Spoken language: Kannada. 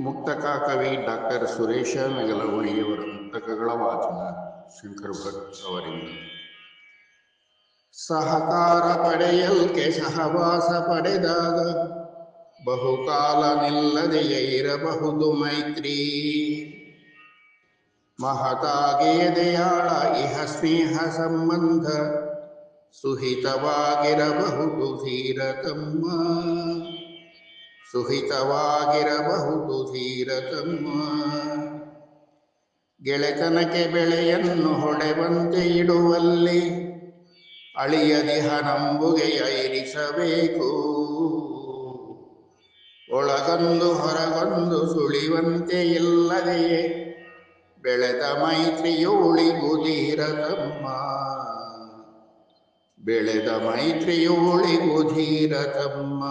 ಮುಕ್ತಕ ಕವಿ ಡಾಕ್ಟರ್ ಸುರೇಶ ನಗಲಗುಣಿಯವರ ಮುಕ್ತಕಗಳ ವಾಚನ ಶಂಕರ ಭಟ್ ಅವರಿಂದ. ಸಹಕಾರ ಪಡೆಯಲ್ಕೆ ಸಹವಾಸ ಪಡೆದಾಗ ಬಹುಕಾಲ ನಿಲ್ಲದೆಯೇ ಇರಬಹುದು ಮೈತ್ರಿ. ಮಹತಾಗಿ ಎದೆಯಾಳ ಇಹ ಸ್ನೇಹ ಸಂಬಂಧ, ಸುಹಿತವಾಗಿರಬಹುದು ಧೀರ ತಮ್ಮ ಸುಹಿತವಾಗಿರಬಹುದು ಗೆಳೆತನಕ್ಕೆ ಬೆಳೆಯನ್ನು ಹೊಡೆವಂತೆ ಇಡುವಲ್ಲಿ ಅಳಿಯದಿಹ ನಂಬುಗೆಯ ಇರಿಸಬೇಕು. ಒಳಗೊಂದು ಹೊರಗೊಂದು ಸುಳಿವಂತೆ ಇಲ್ಲದೆಯೇ ಬೆಳೆದ ಮೈತ್ರಿಯು ಉಳಿಗುದೀರ ತಮ್ಮ ಬೆಳೆದ ಮೈತ್ರಿಯು ಉಳಿಗುದೀರ ತಮ್ಮ